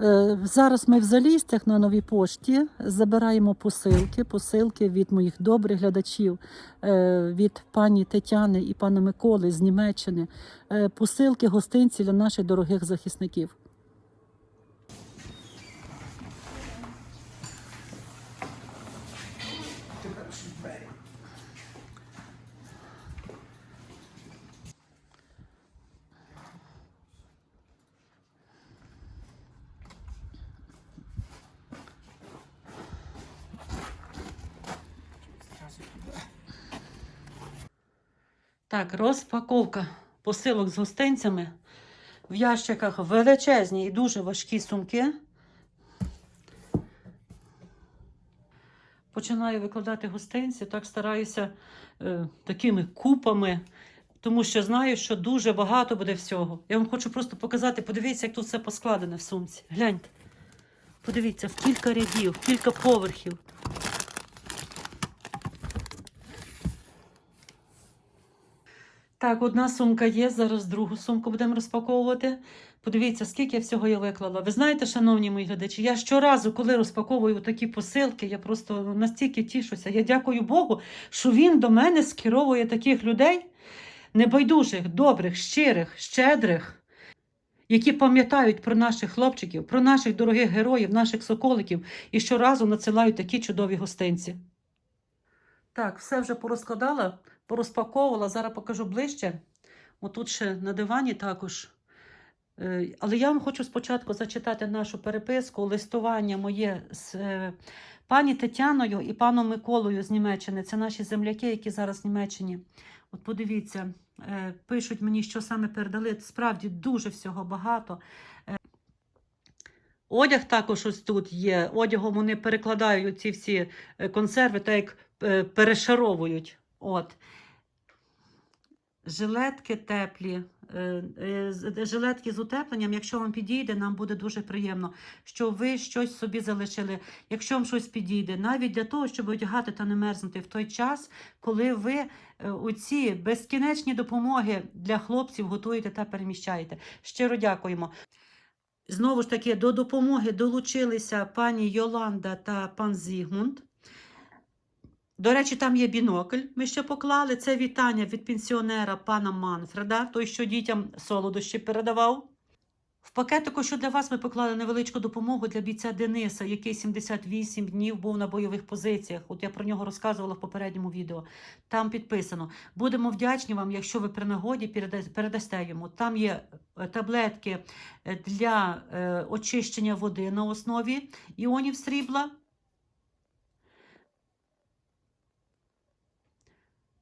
Е, Зараз ми в Залістях на новій пошті забираємо посилки, посилки від моїх добрих глядачів, е, від пані Тетяни і пана Миколи з Німеччини. Е, Посилки, гостинці для наших дорогих захисників. Так, розпаковка посилок з гостинцями. В ящиках величезні і дуже важкі сумки. Починаю викладати гостинці, так стараюся е, такими купами, тому що знаю, що дуже багато буде всього. Я вам хочу просто показати, подивіться, як тут все поскладене в сумці. Гляньте. Подивіться, в кілька рядів, в кілька поверхів. Так, одна сумка є, зараз другу сумку будемо розпаковувати. Подивіться, скільки всього я виклала. Ви знаєте, шановні мої глядачі, я щоразу, коли розпаковую такі посилки, я просто настільки тішуся. Я дякую Богу, що він до мене скеровує таких людей, небайдужих, добрих, щирих, щедрих, які пам'ятають про наших хлопчиків, про наших дорогих героїв, наших соколиків і щоразу надсилають такі чудові гостинці. Так, все вже порозкладала, порозпаковувала. Зараз покажу ближче. Отут ще на дивані також. Е, Але я вам хочу спочатку зачитати нашу переписку, листування моє з е, пані Тетяною і паном Миколою з Німеччини. Це наші земляки, які зараз в Німеччині. От подивіться, е, пишуть мені, що саме передали. Справді дуже всього багато. Одяг також ось тут є. Одягом вони перекладають ці всі консерви, так як перешаровують. От. Жилетки теплі, е, е, з- жилетки з утепленням, якщо вам підійде, нам буде дуже приємно, що ви щось собі залишили. Якщо вам щось підійде, навіть для того, щоб одягати та не мерзнути в той час, коли ви е, оці безкінечні допомоги для хлопців готуєте та переміщаєте. Щиро дякуємо. Знову ж таки, до допомоги долучилися пані Йоланда та пан Зігмунд. До речі, там є бінокль. Ми ще поклали. Це вітання від пенсіонера пана Манфреда, той, що дітям солодощі передавав. В пакетику, що для вас ми поклали невеличку допомогу для бійця Дениса, який 78 днів був на бойових позиціях. От я про нього розказувала в попередньому відео. Там підписано. Будемо вдячні вам, якщо ви при нагоді передасте йому. Там є е, таблетки е, для е, очищення води на основі іонів срібла.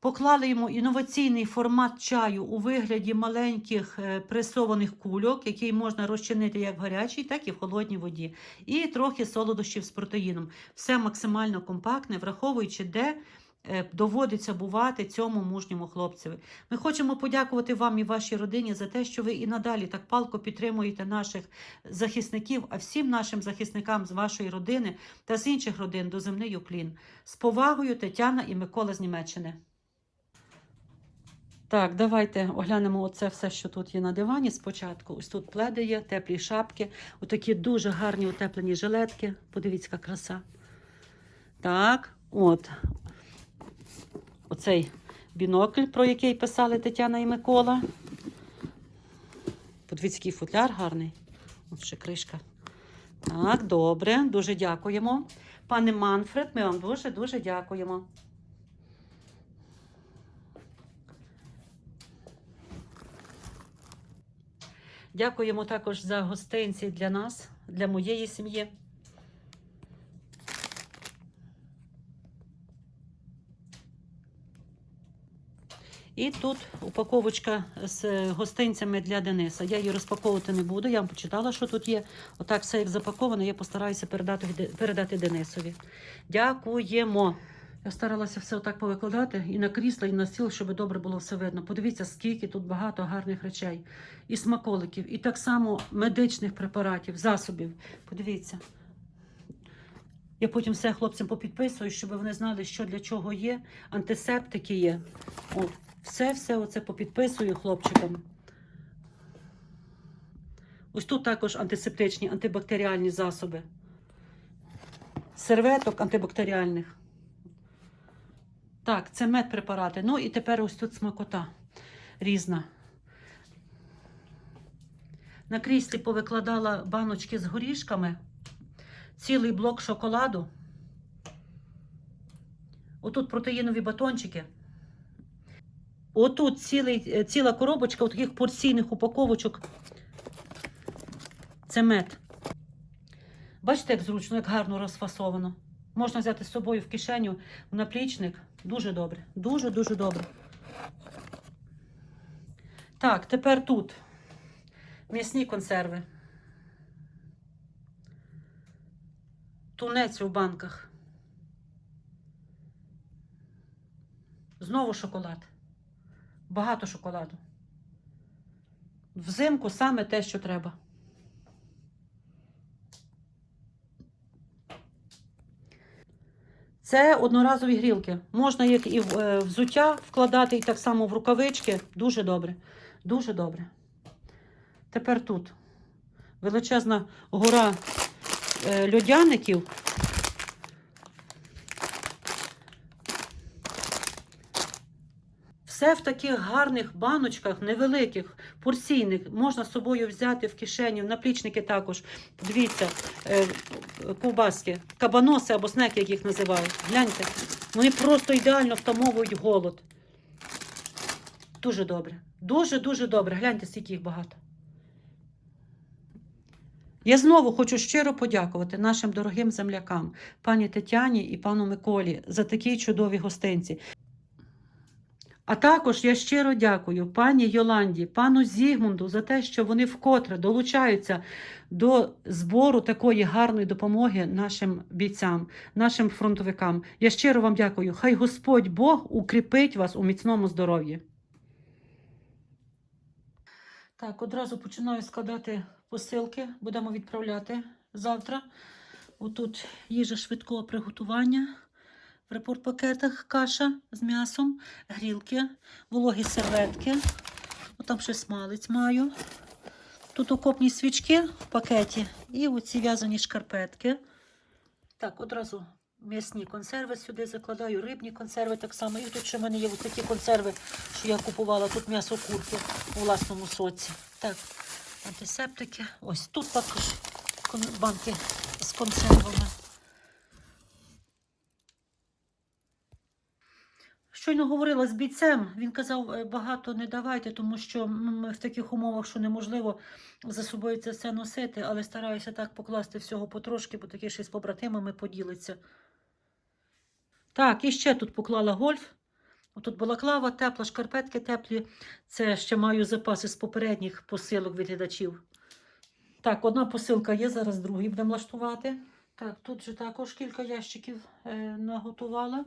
Поклали йому інноваційний формат чаю у вигляді маленьких е, пресованих кульок, який можна розчинити як в гарячій, так і в холодній воді. І трохи солодощів з протеїном. Все максимально компактне, враховуючи, де е, доводиться бувати цьому мужньому хлопцеві. Ми хочемо подякувати вам і вашій родині за те, що ви і надалі так палко підтримуєте наших захисників, а всім нашим захисникам з вашої родини та з інших родин доземний уклін. З повагою Тетяна і Микола з Німеччини. Так, давайте оглянемо оце все, що тут є на дивані спочатку. Ось тут пледи є, теплі шапки, отакі дуже гарні утеплені жилетки. Подивіться, яка краса. Так, от. Оцей бінокль, про який писали Тетяна і Микола. Подивіться, який футляр гарний. От ще кришка. Так, добре, дуже дякуємо. Пане Манфред, ми вам дуже-дуже дякуємо. Дякуємо також за гостинці для нас, для моєї сім'ї. І тут упаковочка з гостинцями для Дениса. Я її розпаковувати не буду. Я вам почитала, що тут є. Отак все як запаковано. Я постараюся передати, передати Денисові. Дякуємо. Я старалася все отак повикладати і на крісло, і на стіл, щоб добре було все видно. Подивіться, скільки тут багато гарних речей. І смаколиків, і так само медичних препаратів, засобів. Подивіться. Я потім все хлопцям попідписую, щоб вони знали, що для чого є. Антисептики є. От, все, все оце попідписую хлопчикам. Ось тут також антисептичні, антибактеріальні засоби. Серветок антибактеріальних. Так, це медпрепарати. Ну і тепер ось тут смакота різна. На кріслі повикладала баночки з горішками, цілий блок шоколаду. Отут протеїнові батончики. Отут цілий, е, ціла коробочка таких порційних упаковочок. Це мед. Бачите, як зручно, як гарно розфасовано. Можна взяти з собою в кишеню, в наплічник. Дуже добре. Дуже-дуже добре. Так, тепер тут м'ясні консерви. Тунець у банках. Знову шоколад. Багато шоколаду. Взимку саме те, що треба. Це одноразові грілки. Можна їх і в е, взуття вкладати, і так само в рукавички. Дуже добре. Дуже добре. Тепер тут величезна гора е, льодяників. Все в таких гарних баночках, невеликих, порційних, можна з собою взяти в кишеню, наплічники також. Дивіться, е, ковбаски, кабаноси або снеки, як їх називають. Гляньте, вони просто ідеально втамовують голод. Дуже добре. Дуже-дуже добре. Гляньте, скільки їх багато. Я знову хочу щиро подякувати нашим дорогим землякам, пані Тетяні і пану Миколі, за такі чудові гостинці. А також я щиро дякую пані Йоланді, пану Зігмунду за те, що вони вкотре долучаються до збору такої гарної допомоги нашим бійцям, нашим фронтовикам. Я щиро вам дякую. Хай Господь Бог укріпить вас у міцному здоров'ї. Так, одразу починаю складати посилки. Будемо відправляти завтра. Отут їжа швидкого приготування. В репорт-пакетах каша з м'ясом, грілки, вологі серветки. Отам ще смалець маю. Тут окопні свічки в пакеті і оці в'язані шкарпетки. Так, одразу м'ясні консерви сюди закладаю, рибні консерви так само. І тут ще в мене є такі консерви, що я купувала. Тут м'ясо курки у власному соці. Так, антисептики. Ось тут також банки з консервами. Щойно говорила з бійцем, він казав, «Е, багато не давайте, тому що м, в таких умовах, що неможливо за собою це все носити, але стараюся так покласти всього потрошки, бо таке ще з побратимами поділиться. Так, і ще тут поклала гольф. Тут балаклава тепла, шкарпетки теплі. Це ще маю запаси з попередніх посилок від глядачів. Так, одна посилка є, зараз другий будемо лаштувати. Так, тут же також кілька ящиків е, наготувала.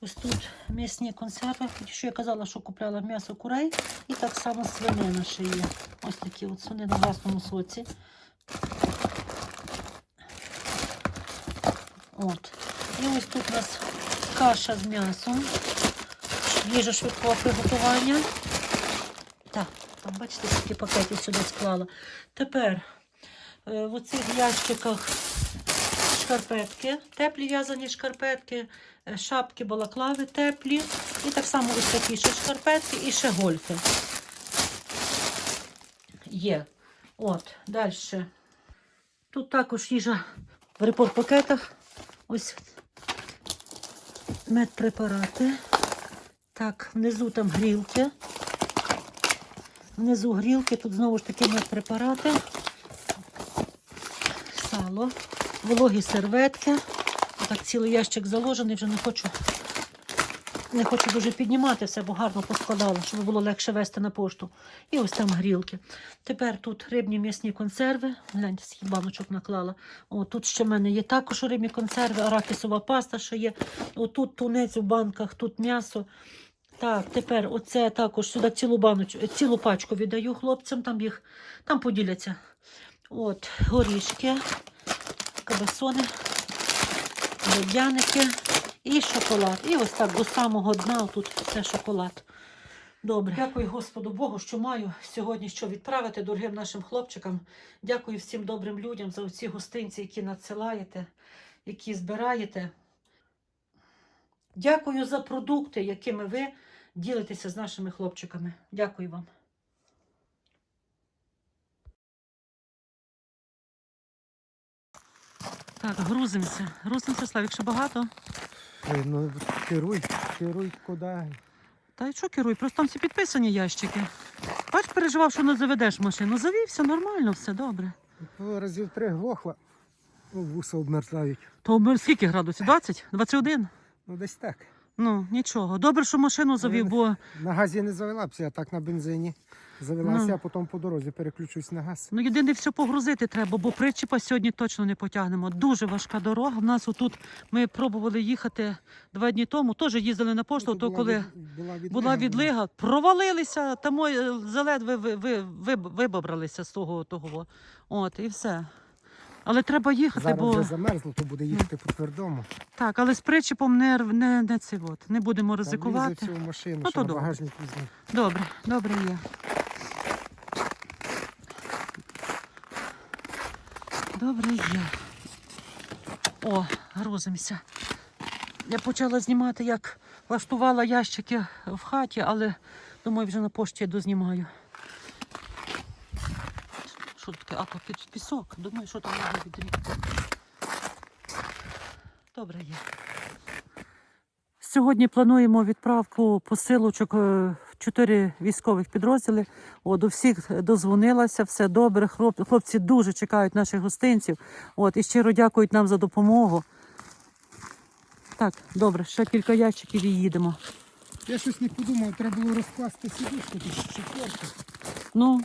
Ось тут м'ясні консерви. Що я казала, що купляла м'ясо курей. І так само свинина ще є. Ось такі от свинини в власному соці. От. І ось тут у нас каша з м'ясом. Їжа швидкого приготування. Так, там бачите, скільки пакетів сюди склала. Тепер е, в оцих ящиках шкарпетки, теплі в'язані шкарпетки, е, шапки, балаклави теплі. І так само ось такі ще шкарпетки і ще гольфи. Є. От, далі. Тут також їжа в репорт-пакетах. Ось медпрепарати. Так, внизу там грілки. Внизу грілки, тут знову ж таки медпрепарати. Сало, вологі серветки. Так, цілий ящик заложений, вже не хочу, не хочу дуже піднімати все, бо гарно поскладала, щоб було легше вести на пошту. І ось там грілки. Тепер тут рибні м'ясні консерви. Гляньте, скільки баночок наклала. О, тут ще в мене є також рибні консерви, арахісова паста, що є. Отут тунець у банках, тут м'ясо. Так, тепер оце також сюди цілу баноч, цілу пачку віддаю хлопцям, там їх там поділяться. От, горішки, кабасони, льодяники і шоколад. І ось так до самого дна тут все шоколад. Добре. Дякую Господу Богу, що маю сьогодні що відправити дорогим нашим хлопчикам. Дякую всім добрим людям за ці гостинці, які надсилаєте, які збираєте. Дякую за продукти, якими ви ділитеся з нашими хлопчиками. Дякую вам. Так, грузимося. Грузимося, Славік, ще багато. Ой, Ну, керуй, керуй куди. Та й що керуй, просто там всі підписані ящики. Бач, переживав, що не заведеш машину. Завівся, нормально, все добре. Разів три глохла. Ну, вуса обмерзають. То скільки градусів? 20? 21? Ну, десь так. Ну, нічого. Добре, що машину завів, бо На газі не завелася, а так на бензині. Завелася, Ну. а потім по дорозі переключусь на газ. ну, єдине все погрузити треба, бо причіпа сьогодні точно не потягнемо. Дуже важка дорога. В нас отут ми пробували їхати два дні тому, теж їздили на пошту, Ну, то була коли від- була відлига. була відлига, провалилися, та ми е, заледве ви, ви, ви, вибралися з того того. От, і все. Але треба їхати, Зараз бо вже замерзло, то буде їхати по твердому. так, але з причіпом не, не, не це от. Не будемо ризикувати. влізе всю машину, Ну, то добре. Добре, добре є. Добре є. О, грузимося. Я почала знімати, як влаштувала ящики в хаті, але думаю, вже на пошті я дознімаю. Що таке? А, то під пісок. Думаю, що там може відрізати. Добре є. Сьогодні плануємо відправку посилочок е, в чотири військових підрозділи. От, до всіх дозвонилася, все добре. Хлоп- Хлопці дуже чекають наших гостинців. От, і щиро дякують нам за допомогу. Так, добре, ще кілька ящиків і їдемо. Я щось не подумав, треба було розкласти сідушку, тут четверку. Ну,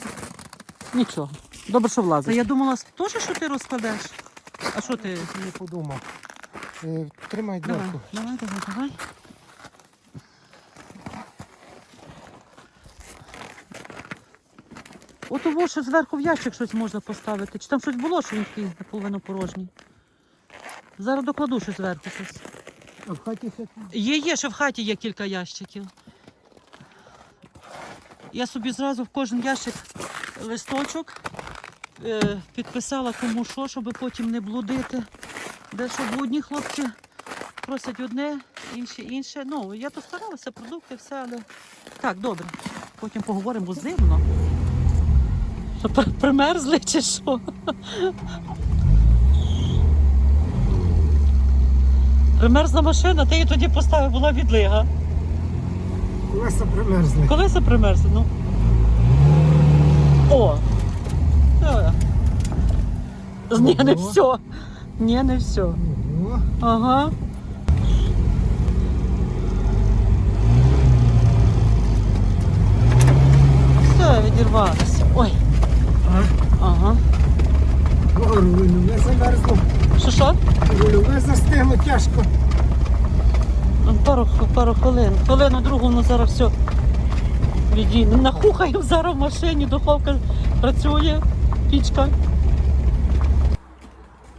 нічого. Добре, що влазить. Я думала, теж, що ти розкладеш. А що ти? Не подумав. Е, Тримай Давай, дверку. давай, давай, давай. От того, що зверху в ящик щось можна поставити. Чи там щось було, що він такий наполовину порожній? Зараз докладу щось зверху щось. А в хаті ще Є, є, ще в хаті є кілька ящиків. Я собі зразу в кожен ящик листочок підписала кому що, щоб потім не блудити. Де щоб одні хлопці просять одне, інші інше. Ну, я то старалася, продукти, все, але. Так, добре. Потім поговоримо, бо зимно. Що, при- примерзли чи що? Примерзла машина, ти її тоді поставив, була відлига. колеса примерзли. Колеса примерзли, ну. О! Ні, не Ого. все. Ні, не все. Ого. Ага. Все, відірвалося. Ой. Ага. О, рульове замерзло. Що що? Рульове застигло тяжко. Ну, Пару, пару хвилин. Хвилину другу воно зараз все відійде. Нахухаємо зараз в машині, духовка працює, пічка.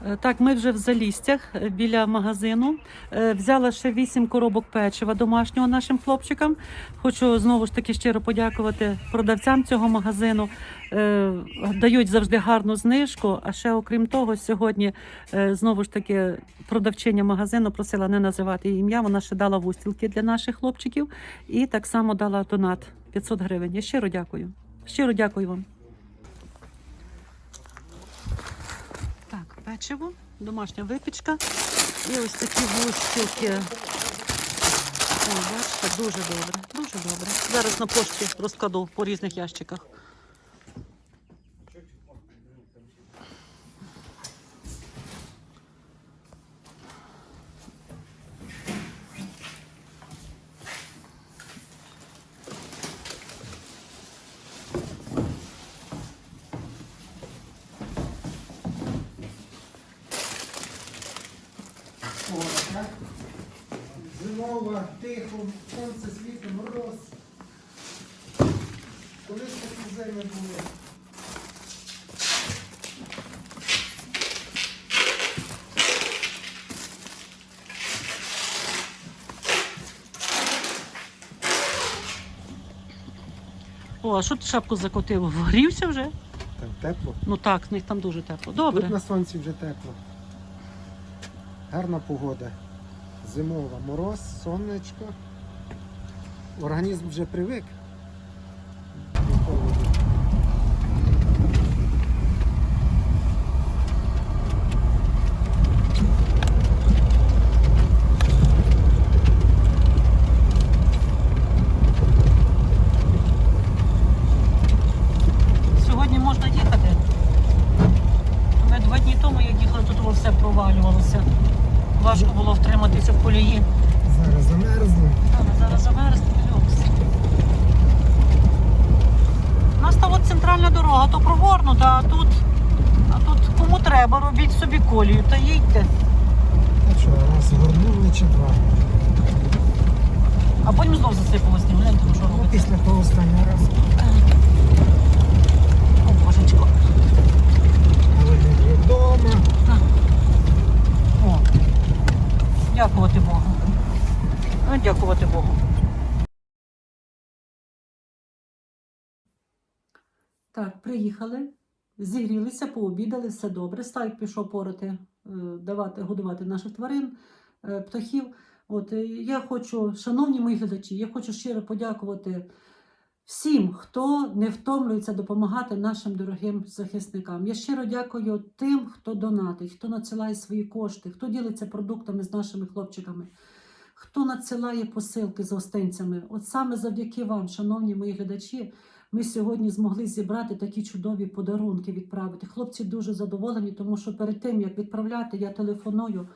Е, Так, ми вже в залістях е, біля магазину. Е, Взяла ще вісім коробок печива домашнього нашим хлопчикам. Хочу знову ж таки щиро подякувати продавцям цього магазину. Дають завжди гарну знижку. А ще окрім того, сьогодні знову ж таки продавчиня магазину просила не називати її ім'я. Вона ще дала вустілки для наших хлопчиків і так само дала донат 500 гривень. Я щиро дякую. Щиро дякую вам. Печиво, домашня випічка і ось такі бачите, дуже добре, дуже добре. Зараз на пошті розкладу по різних ящиках. О, а що ти шапку закотив? Вгрівся вже? Там тепло. Ну так, в них там дуже тепло. Добре. Тут на сонці вже тепло. Гарна погода. Зимова мороз, сонечко. Організм вже привик. до холоду. Сьогодні можна їхати. Ми два дні тому, як їхали, тут воно все провалювалося. Важко було втриматися в колії. Зараз замерзли. Та, ми зараз замерзли люкс. У нас та от центральна дорога, то прогорнута, а тут, а тут кому треба, робіть собі колію та їдьте. А що, раз горнули чи два? А потім знов засипало сніг. Гляньте, що Ну, робиться. після того останнього разу. О, божечко. Але ми вдома. О, дякувати Богу. Ну, дякувати Богу. Так, приїхали, зігрілися, пообідали, все добре. Стайк пішов порати, е, давати, годувати наших тварин, е, птахів. От е, я хочу, шановні мої глядачі, я хочу щиро подякувати всім, хто не втомлюється допомагати нашим дорогим захисникам. Я щиро дякую тим, хто донатить, хто надсилає свої кошти, хто ділиться продуктами з нашими хлопчиками, хто надсилає посилки з гостинцями. От саме завдяки вам, шановні мої глядачі, ми сьогодні змогли зібрати такі чудові подарунки відправити. Хлопці дуже задоволені, тому що перед тим як відправляти, я телефоную,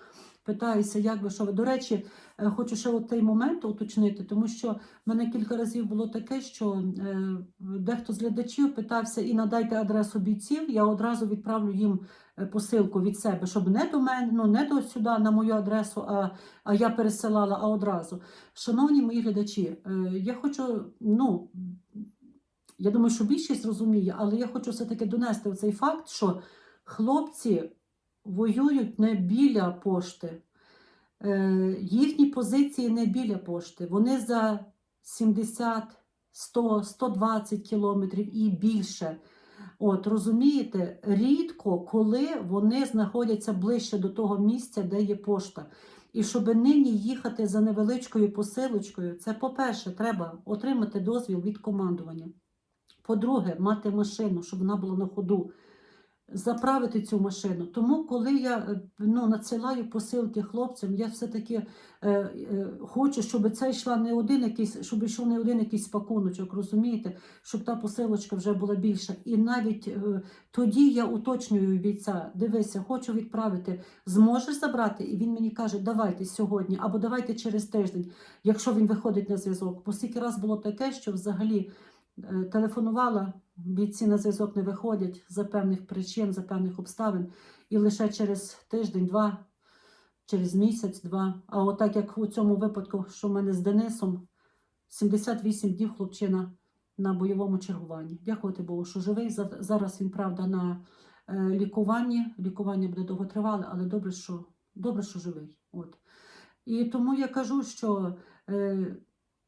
питаюся, як ви що ви. До речі, е, хочу ще от той момент уточнити, тому що в мене кілька разів було таке, що е, дехто з глядачів питався і надайте адресу бійців. Я одразу відправлю їм е, посилку від себе, щоб не до мене, ну не до сюди, на мою адресу, а, а я пересилала, а одразу. Шановні мої глядачі, я хочу, ну. Я думаю, що більшість розуміє, але я хочу все-таки донести цей факт, що хлопці воюють не біля пошти. Е, їхні позиції не біля пошти. Вони за 70, 100, 120 кілометрів і більше. От, розумієте, рідко, коли вони знаходяться ближче до того місця, де є пошта. І щоб нині їхати за невеличкою посилочкою, це, по-перше, треба отримати дозвіл від командування. По-друге, мати машину, щоб вона була на ходу, заправити цю машину. Тому, коли я е, ну, надсилаю посилки хлопцям, я все-таки е, е, хочу, щоб це йшла не один якийсь, щоб йшов не один якийсь пакуночок, розумієте, щоб та посилочка вже була більша. І навіть е, тоді я уточнюю бійця, дивися, хочу відправити, зможеш забрати? І він мені каже, давайте сьогодні, або давайте через тиждень, якщо він виходить на зв'язок. Бо скільки раз було таке, що взагалі. Е, Телефонувала, бійці на зв'язок не виходять за певних причин, за певних обставин, і лише через тиждень-два, через місяць-два. А отак як у цьому випадку, що в мене з Денисом, 78 днів хлопчина на бойовому чергуванні. Дякувати Богу, що живий. Зараз він, правда, на е, лікуванні. Лікування буде довготривале, але добре, що, добре, що живий. От. І тому я кажу, що. Е,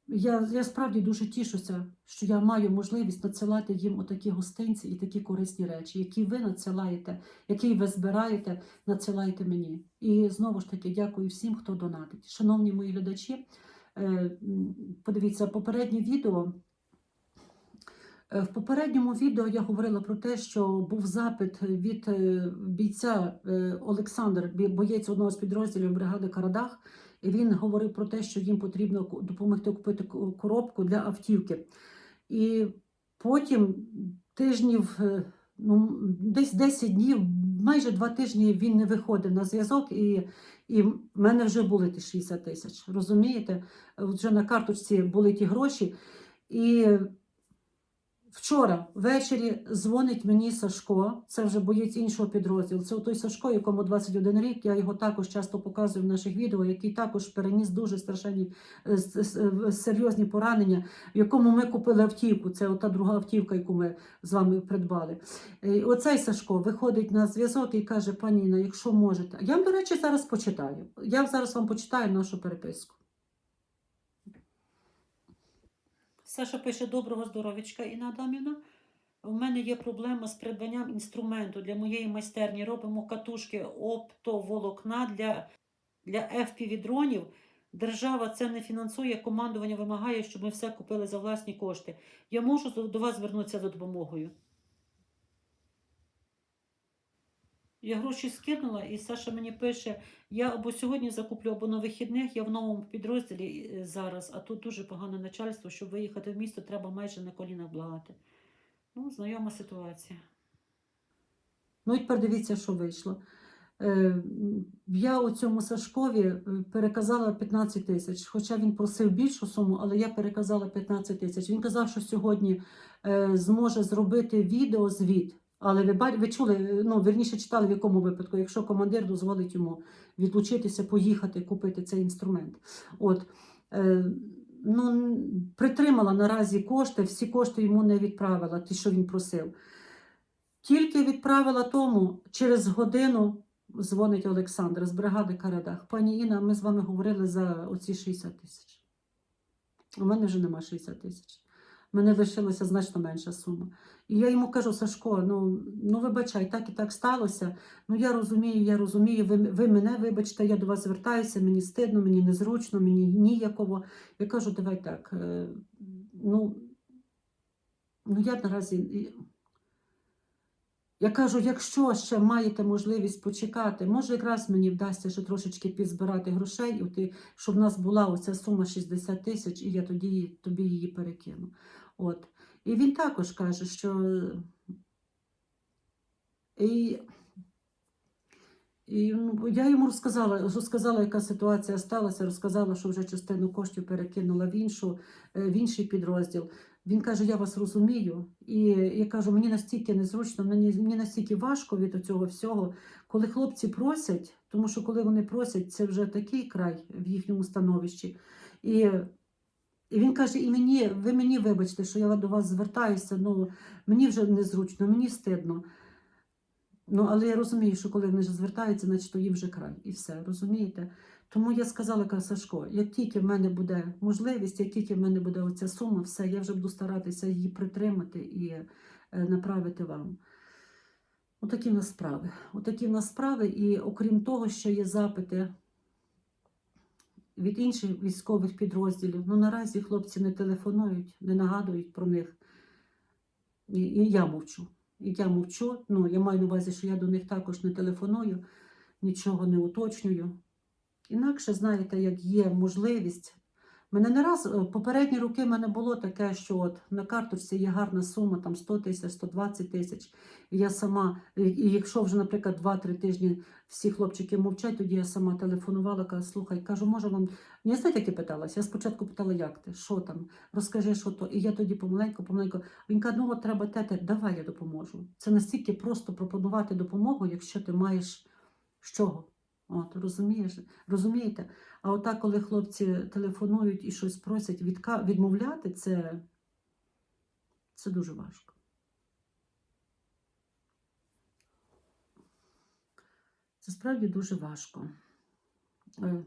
я, я справді дуже тішуся, що я маю можливість надсилати їм отакі гостинці і такі корисні речі, які ви надсилаєте, які ви збираєте, надсилаєте мені. І знову ж таки дякую всім, хто донатить. Шановні мої глядачі, е, подивіться попереднє відео. Е, В попередньому відео я говорила про те, що був запит від е, бійця Олександр, боєць одного з підрозділів бригади Карадах. І він говорив про те, що їм потрібно допомогти купити коробку для автівки. І потім тижнів, е, ну, десь 10 днів, майже два тижні він не виходив на зв'язок, і, і в мене вже були ті 60 тисяч. Розумієте? Вже на карточці були ті гроші. І Вчора ввечері дзвонить мені Сашко, це вже боєць іншого підрозділу. Це той Сашко, якому 21 рік. Я його також часто показую в наших відео, який також переніс дуже страшенні е, е, серйозні поранення, в якому ми купили автівку. Це ота друга автівка, яку ми з вами придбали. Е, і Оцей Сашко виходить на зв'язок і каже: пані Інна, якщо можете. Я до речі, зараз почитаю. Я зараз вам почитаю нашу переписку. Саша пише доброго здоров'ячка Інна Адамівна. У мене є проблема з придбанням інструменту для моєї майстерні. Робимо катушки оптоволокна для, для FPV-дронів. Держава це не фінансує, командування вимагає, щоб ми все купили за власні кошти. Я можу до- вас звернутися за допомогою. Я гроші скинула, і Саша мені пише: я або сьогодні закуплю, або на вихідних. Я в новому підрозділі е, зараз, а тут дуже погане начальство. Щоб виїхати в місто, треба майже на колінах благати. Ну, знайома ситуація. Ну і тепер дивіться, що вийшло. Е, я у цьому Сашкові е, переказала 15 тисяч, хоча він просив більшу суму, але я переказала 15 тисяч. Він казав, що сьогодні зможе зробити відеозвіт. Але ви, ви чули, ну, верніше читали, в якому випадку, якщо командир дозволить йому відлучитися, поїхати, купити цей інструмент. От, е, ну, притримала наразі кошти, всі кошти йому не відправила, ті, що він просив. Тільки відправила тому, через годину дзвонить Олександр з бригади Карадах. Пані Інна, ми з вами говорили за оці 60 тисяч. У мене вже нема 60 тисяч. Мене лишилася значно менша сума. І я йому кажу, Сашко, ну, ну вибачай, так і так сталося. Ну я розумію, я розумію, ви, ви мене вибачте, я до вас звертаюся, мені стидно, мені незручно, мені ніяково. Я кажу, давай так. е, Ну, ну я наразі. Я кажу, якщо ще маєте можливість почекати, може якраз мені вдасться ще трошечки підзбирати грошей, щоб в нас була оця сума 60 тисяч, і я тоді тобі її перекину. От. І він також каже, що і, і ну, я йому розказала, розказала, яка ситуація сталася, розказала, що вже частину коштів перекинула в, іншу, е, в інший підрозділ. Він каже: Я вас розумію. І я кажу, мені настільки незручно, мені, мені настільки важко від цього всього, коли хлопці просять, тому що коли вони просять, це вже такий край в їхньому становищі. І, і він каже: і мені, ви мені вибачте, що я до вас звертаюся, ну мені вже незручно, мені стидно. Ну, але я розумію, що коли вони ж звертаються, значить то їм вже край. І все, розумієте? Тому я сказала, кажу, Сашко, як тільки в мене буде можливість, як тільки в мене буде оця сума, все, я вже буду старатися її притримати і е, направити вам. Отакі в нас справи. Отакі в нас справи, і окрім того, що є запити від інших військових підрозділів. Ну, наразі хлопці не телефонують, не нагадують про них. І, і я мовчу. І я мовчу. Ну, я маю на увазі, що я до них також не телефоную, нічого не уточнюю. Інакше, знаєте, як є можливість. Мене не раз е, попередні роки в мене було таке, що от на карточці є гарна сума, там 100 тисяч, 120 тисяч. І я сама, і- якщо вже, наприклад, 2-3 тижні всі хлопчики мовчать, тоді я сама телефонувала, кажу, слухай, кажу, може вам. Ну, Я знаєте, як я питалася? Я спочатку питала, як ти, що там, розкажи, що то. І я тоді помаленьку, помаленьку. Він каже, ну от треба те, давай я допоможу. Це настільки просто пропонувати допомогу, якщо ти маєш з чого. От, розумієш? Розумієте? А отак, коли хлопці телефонують і щось просять відка... відмовляти, це, це дуже важко. Це справді дуже важко. Е,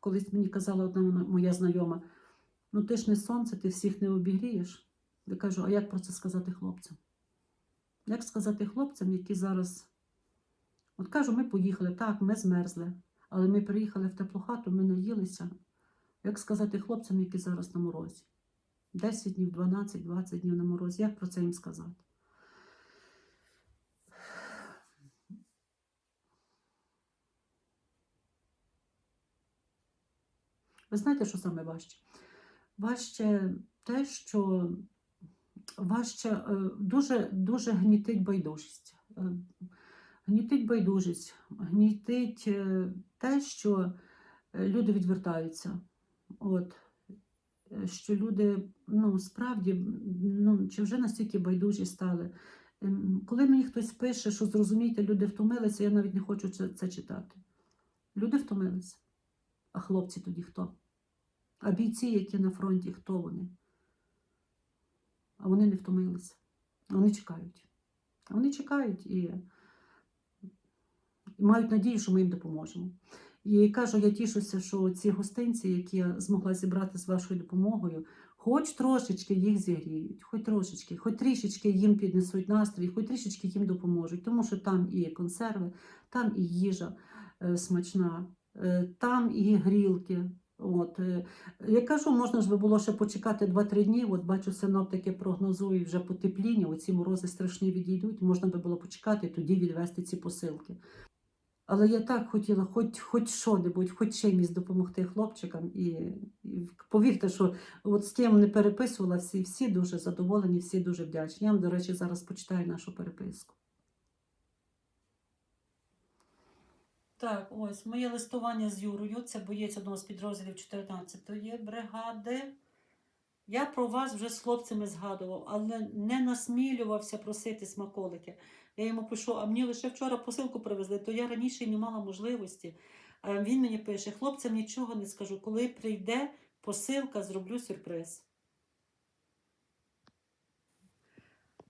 Колись мені казала одна моя знайома, ну ти ж не сонце, ти всіх не обігрієш. Я кажу, а як про це сказати хлопцям? Як сказати хлопцям, які зараз. От кажу, ми поїхали, так, ми змерзли, але ми приїхали в теплу хату, ми наїлися. Як сказати хлопцям, які зараз на морозі? 10 днів, 12, 20 днів на морозі. Як про це їм сказати? Ви знаєте, що саме важче? Важче те, що важче е, дуже, дуже гнітить байдужість. Гнітить байдужість, гнітить е, те, що е, люди відвертаються. От, Е, що люди ну, справді ну, чи вже настільки байдужі стали. Ем, Коли мені хтось пише, що зрозумійте, люди втомилися, я навіть не хочу це, це читати. Люди втомилися. А хлопці тоді хто? А бійці, які на фронті, хто вони? А вони не втомилися. Вони чекають. Вони чекають і мають надію, що ми їм допоможемо. І кажу, я тішуся, що ці гостинці, які я змогла зібрати з вашою допомогою, хоч трошечки їх зігріють, хоч трошечки, хоч трішечки їм піднесуть настрій, хоч трішечки їм допоможуть, тому що там і консерви, там і їжа е, смачна, е, там і грілки. От, е, я кажу, можна ж би було ще почекати 2-3 дні. От бачу, синоптики прогнозують вже потепління, оці морози страшні відійдуть. Можна би було почекати, тоді відвести ці посилки. Але я так хотіла, хоч, хоч що-небудь, хоч чимось допомогти хлопчикам. І, і повірте, що от з ким не переписувала, всі, всі дуже задоволені, всі дуже вдячні. Я вам, до речі, зараз почитаю нашу переписку. Так, ось моє листування з Юрою. Це боєць одного з підрозділів 14-ї бригади. Я про вас вже з хлопцями згадував, але не насмілювався просити смаколики. Я йому пишу, а мені лише вчора посилку привезли, то я раніше не мала можливості. А він мені пише: хлопцям нічого не скажу. Коли прийде посилка, зроблю сюрприз.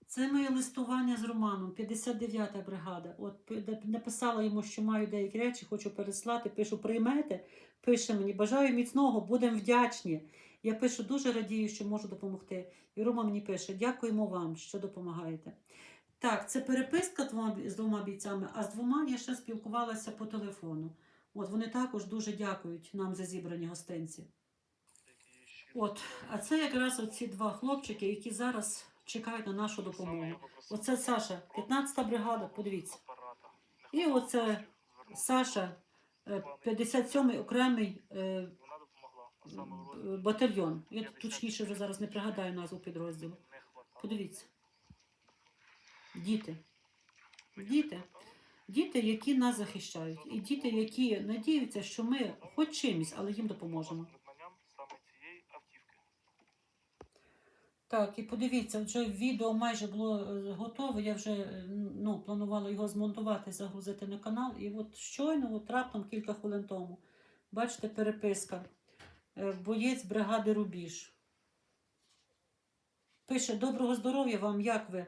Це моє листування з Романом, 59-та бригада. От написала йому, що маю деякі речі, хочу переслати. Пишу, приймете. Пише мені, бажаю міцного, будемо вдячні. Я пишу, дуже радію, що можу допомогти. І Рома мені пише: дякуємо вам, що допомагаєте. Так, це переписка з двома бійцями, а з двома я ще спілкувалася по телефону. От вони також дуже дякують нам за зібрані гостинці. От, а це якраз оці два хлопчики, які зараз чекають на нашу допомогу. Оце Саша, 15-та бригада, подивіться. І оце Саша, е, 57-й окремий батальйон. Я точніше вже зараз не пригадаю назву підрозділу. Подивіться. Діти. Діти. Діти, які нас захищають, і діти, які надіються, що ми хоч чимось, але їм допоможемо. Так, і подивіться, вже відео майже було е, готове. Я вже е, ну, планувала його змонтувати, загрузити на канал. І от щойно, от раптом кілька хвилин тому, бачите, переписка. Е, Боєць бригади Рубіж. Пише: Доброго здоров'я вам, як ви?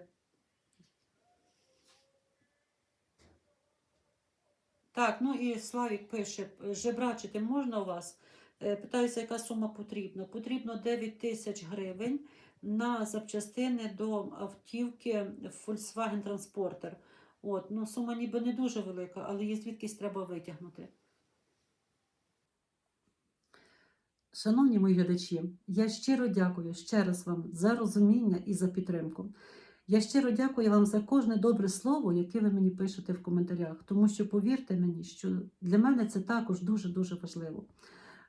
Так, ну і Славік пише: жебрачити можна у вас? Е, Питаюся, яка сума потрібна? Потрібно 9 тисяч гривень на запчастини до автівки Volkswagen Transporter. От, ну, сума ніби не дуже велика, але її звідкись треба витягнути. Шановні мої глядачі, я щиро дякую ще раз вам за розуміння і за підтримку. Я щиро дякую вам за кожне добре слово, яке ви мені пишете в коментарях, тому що повірте мені, що для мене це також дуже-дуже важливо.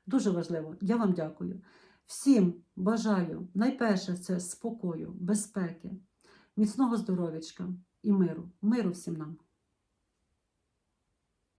Дуже важливо. Я вам дякую. Всім бажаю найперше це спокою, безпеки, міцного здоров'ячка і миру. Миру всім нам.